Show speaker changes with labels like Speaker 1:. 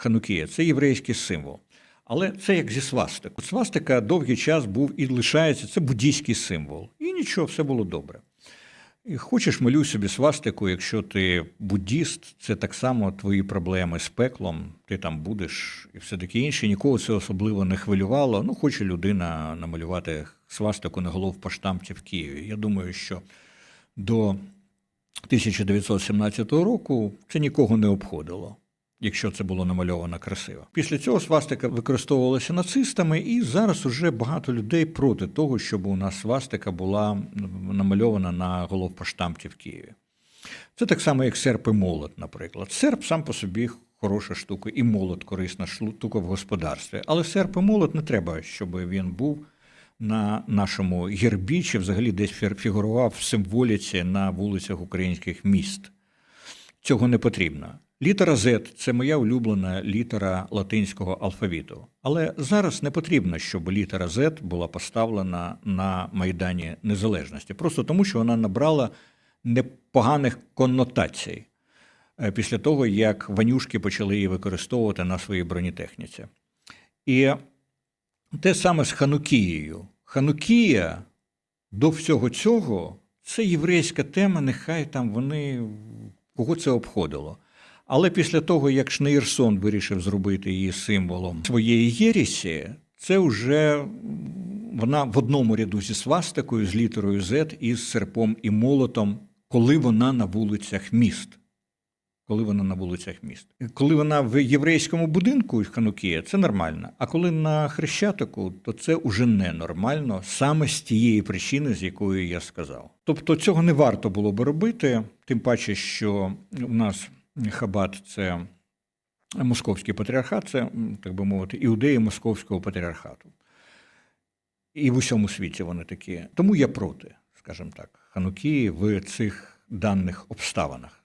Speaker 1: Ханукія це єврейський символ. Але це як зі свастикою. Свастика довгий час був і лишається це буддійський символ. І нічого, все було добре. І хочеш, малюй собі свастику, якщо ти буддіст, це так само твої проблеми з пеклом, ти там будеш і все таке інше. Нікого це особливо не хвилювало. Ну, хоче людина намалювати свастику на голов головпоштамті в Києві. Я думаю, що до 1917 року це нікого не обходило, якщо це було намальовано красиво. Після цього свастика використовувалася нацистами, і зараз уже багато людей проти того, щоб у нас свастика була намальована на головпоштамті в Києві. Це так само, як серп і молот, наприклад. Серп сам по собі хороша штука, і молот корисна штука в господарстві. Але серп і молот не треба, щоб він був на нашому гербі чи взагалі десь фігурував в символіці на вулицях українських міст. Цього не потрібно. Літера Z – це моя улюблена літера латинського алфавіту. Але зараз не потрібно, щоб літера Z була поставлена на Майдані Незалежності, просто тому, що вона набрала непоганих коннотацій е, після того, як ванюшки почали її використовувати на своїй бронетехніці. І те саме з Ханукією. Ханукія до всього цього це єврейська тема, нехай там вони кого це обходило. Але після того, як Шнеєрсон вирішив зробити її символом своєї єрісі, це вже вона в одному ряду зі свастикою, з літерою Z і з серпом і молотом, коли вона на вулицях міст. Коли вона на вулицях міст. Коли вона в єврейському будинку Ханукія, це нормально. А коли на Хрещатику, то це уже ненормально, саме з тієї причини, з якої я сказав. Тобто цього не варто було би робити, тим паче, що у нас Хабат це московський патріархат, це, так би мовити, іудеї московського патріархату. І в усьому світі вони такі. Тому я проти, скажімо так, Ханукії в цих даних обставинах.